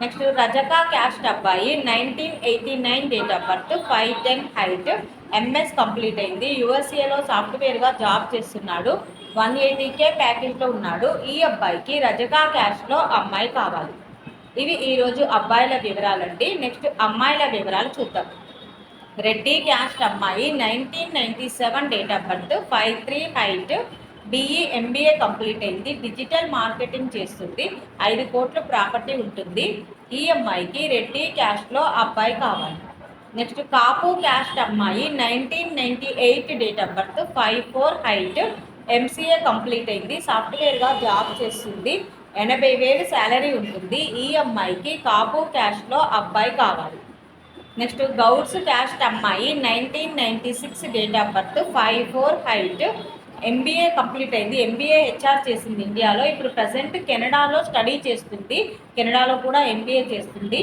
Next Rajaka caste అబ్బాయి nineteen eighty nine date of birth five ten height MS complete అయింది. యూఎస్ఏలో సాఫ్ట్వేర్గా job చేస్తున్నాడు. One ఎయిటీకే ప్యాకేజ్లో ఉన్నాడు. ఈ అబ్బాయికి రజకా క్యాస్ట్లో అమ్మాయి కావాలి. ఇవి ఈరోజు అబ్బాయిల వివరాలండి. నెక్స్ట్ అమ్మాయిల వివరాలు చూద్దాం. రెడ్డి క్యాస్ట్ అమ్మాయి nineteen ninety seven date of birth five three height D E MBA complete అయింది. డిజిటల్ మార్కెటింగ్ చేస్తుంది. ఐదు కోట్ల ప్రాపర్టీ ఉంటుంది. ఈఎంఐకి రెడ్డి క్యాష్లో అబ్బాయి కావాలి. నెక్స్ట్ కాపు క్యాస్ట్ అమ్మాయి. Nineteen ninety eight date of birth five four height MCA complete అయింది. సాఫ్ట్వేర్గా జాబ్ చేస్తుంది. ఎనభై వేలు శాలరీ ఉంటుంది. ఈ అమ్మాయికి కాపు క్యాష్లో అబ్బాయి కావాలి. నెక్స్ట్ గౌడ్స్ క్యాస్ట్ అమ్మాయి. Nineteen ninety six date of birth five four height MBA complete అయింది. ఎంబీఏ హెచ్ఆర్ చేసింది ఇండియాలో. ఇప్పుడు ప్రజెంట్ కెనడాలో స్టడీ చేస్తుంది. కెనడాలో కూడా ఎంబీఏ చేస్తుంది.